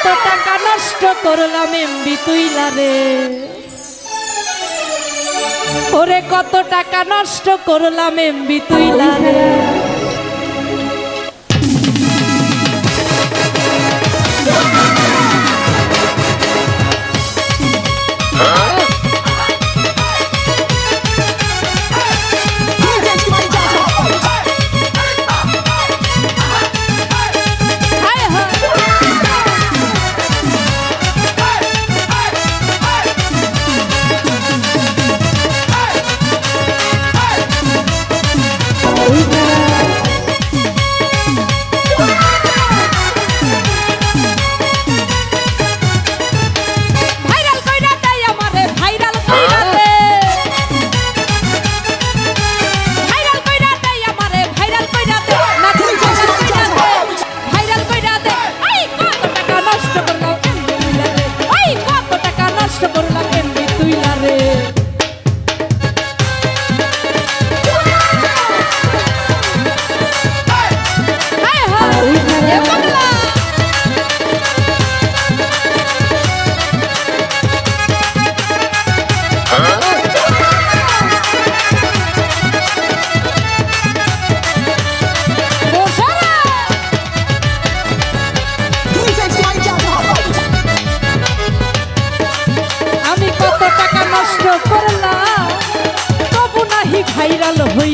কত টাকা নষ্ট করলাম এমবি তুই রে? ওরে কত টাকা নষ্ট করলাম এমবি তুই রে? Hello.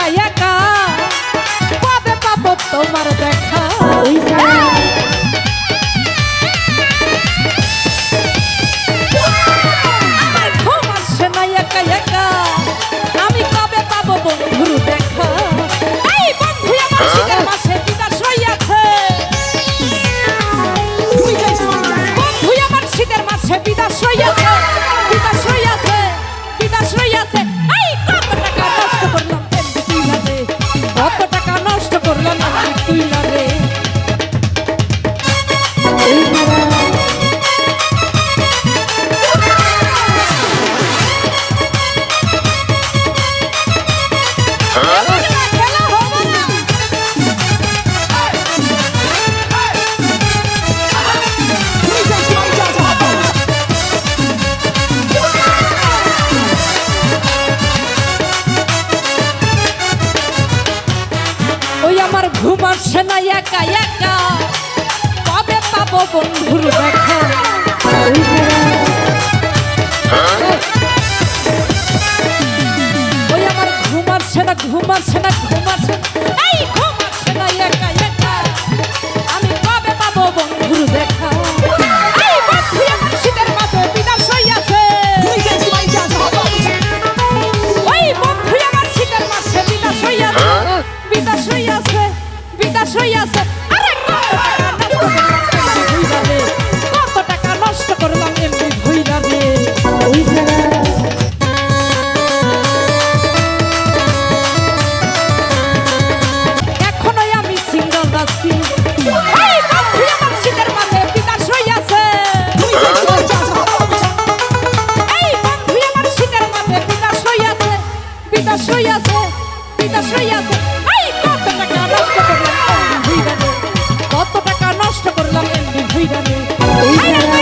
একা একা। পাবে পাবো তোমার দেখা? বসে না একা একা। কবে পাবো বন্ধুর দেখা? ওই আমার ঘুমার সেটা ঘুমার সেটা ঘুমার সেটা ঘুম পিতা শুই আছে পিতা শুই আছে এই কত টাকা নষ্ট করলাম এমনি ভুইরা কত টাকা নষ্ট করলাম এমনি ভুইরা নে